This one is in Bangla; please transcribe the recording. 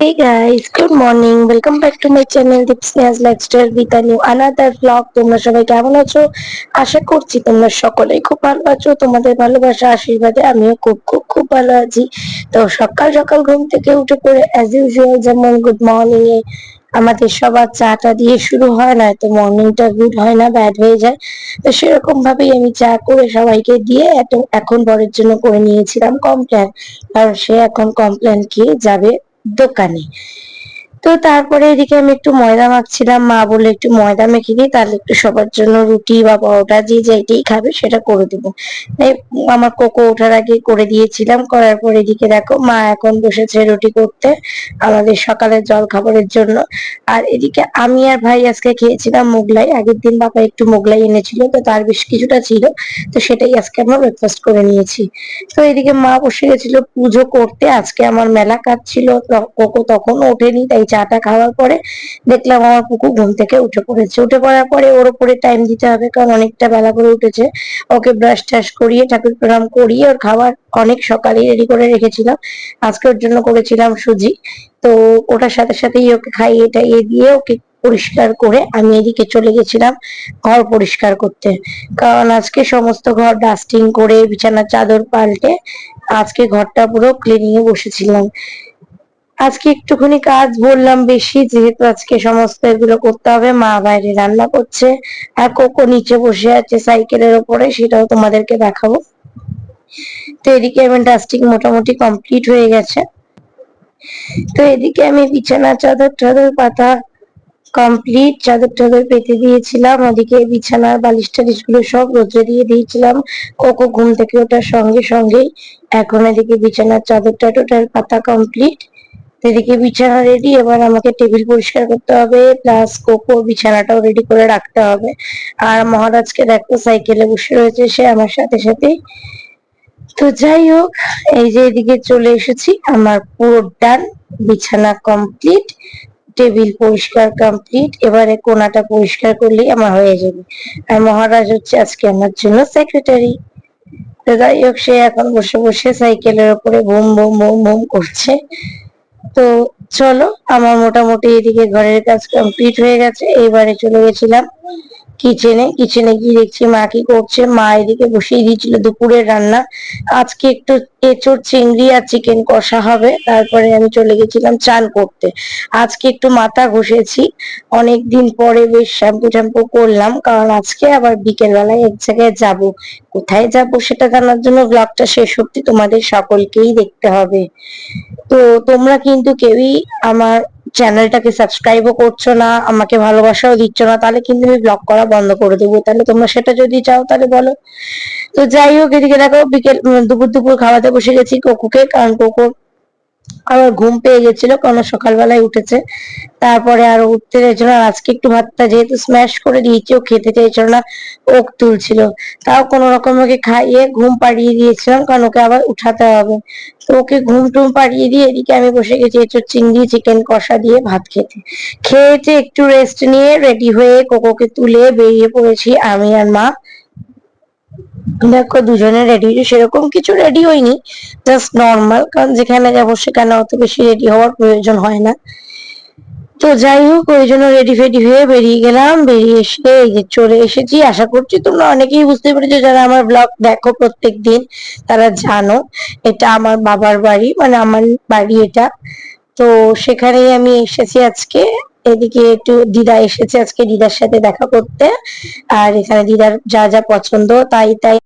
Hey guys, good morning. Welcome back to my channel Dipsneas Lifestyle with a new another vlog. তোমরা সবাই কেমন আছো? আশা করছি তোমরা সকলেই খুব ভালো আছো। তোমাদের ভালোবাসা আশীর্বাদে আমিও খুব খুব খুব ভালো আছি। তো সকাল সকাল ঘুম থেকে উঠে পড়ে অ্যাজ ইউজুয়াল যেমন গুড মর্নিং এ আমাদের সবার চাটা দিয়ে শুরু হয় না তো মর্নিংটা গুড হয় না ব্যাড হয়ে যায়। তো সেরকম ভাবেই আমি চা করে সবাইকে দিয়ে এত এখন বরের জন্য করে নিয়েছিলাম কমপ্লেন কারণ সে এখন কমপ্লেন খেয়ে যাবে। Dokane. তো তারপরে এদিকে আমি একটু ময়দা মাখছিলাম। মা বলে একটু ময়দা মেখে দিই তাহলে একটু সবার জন্য রুটি বা পরোটা যে যেটাই খাবে সেটা করে দেবো। আমার কোকো ওঠার আগে করে দিয়েছিলাম। করার পর এদিকে দেখো, মা এখন বসেছে রুটি করতে আমাদের সকালের জল খাবারের জন্য। আর এদিকে আমি আর ভাই আজকে খেয়েছিলাম মোগলাই। আগের দিন বাবা একটু মোগলাই এনেছিল, তো তার বেশ কিছুটা ছিল, তো সেটাই আজকে আমরা ব্রেকফাস্ট করে নিয়েছি। তো এদিকে মা বসে গেছিল পুজো করতে। আজকে আমার মেলা কাজ ছিল কোকো তখন ওঠেনি, তাই চাটা খাওয়ার পরে দেখলাম আমার পুকুর ঘুম থেকে উঠে পড়েছে। উঠে পড়ার পরে ওর উপরে টাইম দিতে হবে, কারণ অনেকটা বেলা করে উঠেছে। ওকে ব্রাশ টাশ করিয়ে, ঠাকুর প্রণাম করিয়ে ওর খাবার অনেক সকালেই রেডি করে রেখেছিলাম। আজকে ওর জন্য করেছিলাম সুজি। তো ওটার সাথে সাথেই ওকে খাইয়ে টাইয়ে দিয়ে ওকে পরিষ্কার করে আমি এদিকে চলে গেছিলাম ঘর পরিষ্কার করতে। কারণ আজকে সমস্ত ঘর ডাস্টিং করে, বিছানার চাদর পাল্টে আজকে ঘরটা পুরো ক্লিনিং এ বসেছিলাম। আজকে একটুখানি কাজ বললাম বেশি, যেহেতু আজকে সমস্ত এগুলো করতে হবে, মা বাইরে রান্না করছে। আর কোকো নিচে বসে আছে সাইকেলের ওপরে, সেটাও তোমাদেরকে দেখাবো। তো এদিকে আমি ডাস্টিং মোটামুটি কমপ্লিট হয়ে গেছে। তো এদিকে আমি বিছানা, চাদর টাদর, পাতা কমপ্লিট চাদর টাদর পেতে দিয়েছিলাম। ওদিকে বিছানার বালিশ টালিশগুলো সব রোদ্রে দিয়ে দিয়েছিলাম। কোকো ঘুম থেকে ওঠার সঙ্গে সঙ্গেই এখন এদিকে বিছানার চাদরটা টোটাল পাতা কমপ্লিট এদিকে বিছানা রেডি এবার আমাকে টেবিল পরিষ্কার করতে হবে প্লাস কোকো বিছানাটাও রেডি করে রাখতে হবে। আর মহারাজকে দেখো সাইকেলে বসে রয়েছে সে আমার সাথে সাথে। তো যাই হোক, এই যে এদিকে চলে এসেছি, আমার পুরো ডান বিছানা কমপ্লিট টেবিল পরিষ্কার কমপ্লিট এবারে কোনাটা পরিষ্কার করলেই আমার হয়ে যাবে। আর মহারাজ হচ্ছে আজকে আমার জন্য সেক্রেটারি তো যাই হোক, সে এখন বসে বসে সাইকেলের উপরে বুম বুম বুম বুম করছে। তো চলো আমার মোটামুটি এদিকে ঘরের কাজ কমপ্লিট হয়ে গেছে এবারে চলে গেছিলাম। কিচেনে কিচেনে গিয়ে দেখছি মা কি করছে। মা এদিকে বসিয়ে দিয়েছিল দুপুরের রান্না। আজকে একটু এঁচড়, চিংড়ি আর চিকেন কষা হবে। তারপরে আমি চলে গেছিলাম চান করতে। আজকে একটু মাথা ঘষেছি। অনেক দিন পরে বেশ শ্যাম্পু ট্যাম্পু করলাম। কারণ আজকে আবার বিকেল বেলায় এক জায়গায় যাব। কোথায় যাব সেটা জানার জন্য ব্লগটা শেষ অব্দি তোমাদের সকলকেই দেখতে হবে। তো তোমরা কিন্তু কেউই আমার চ্যানেলটাকে সাবস্ক্রাইবও করছ না, আমাকে ভালোবাসাও দিচ্ছ না, তাহলে কিন্তু আমি ব্লগ করা বন্ধ করে দেবো। তাহলে তোমরা সেটা যদি চাও তাহলে বলো। তো যাই হোক, এদিকে দেখো, বিকেল দুপুর দুপুর খাওয়াতে বসে গেছি কোকুকে, কারণ কোকো আবার ঘুম পেয়ে গেছিল কারণ সকালবেলায় উঠেছে। তারপরে আর উঠতে চাইছিল না আজকে একটু ভাতটা যেহেতু স্ম্যাশ করে দিয়েছি, ও খেতে চাইছিল না, ওক তুলছিল। তাও কোন রকম ওকে খাইয়ে ঘুম পাড়িয়ে দিয়েছিলাম, কারণ ওকে আবার উঠাতে হবে। তো ওকে ঘুম টুম পাড়িয়ে দিয়ে এদিকে আমি বসে গেছি এঁচড় চিংড়ি চিকেন কষা দিয়ে ভাত খেতে। খেয়েছে একটু রেস্ট নিয়ে রেডি হয়ে কোকোকে তুলে বেরিয়ে পড়েছি আমি আর মা। দেখো দুজনে রেডি সেরকম কিছু রেডি হয়নি জাস্ট নর্মাল কারণ যেখানে যাব সেখানে অত বেশি রেডি হওয়ার প্রয়োজন হয় না। তো যাই হোক, ওই জন্য রেডি ফেডি হয়ে বেরিয়ে গেলাম, বেরিয়ে এসে এই যে চলে এসেছি। আশা করছি তোমরা অনেকেই বুঝতে পেরেছ, যারা আমার ব্লগ দেখো প্রত্যেক দিন তারা জানো, এটা আমার বাবার বাড়ি মানে আমার বাড়ি এটা। তো সেখানেই আমি এসেছি আজকে। এদিকে একটু দিদা এসেছে আজকে দিদার সাথে দেখা করতে। আর এখানে দিদার যা যা পছন্দ, তাই তাই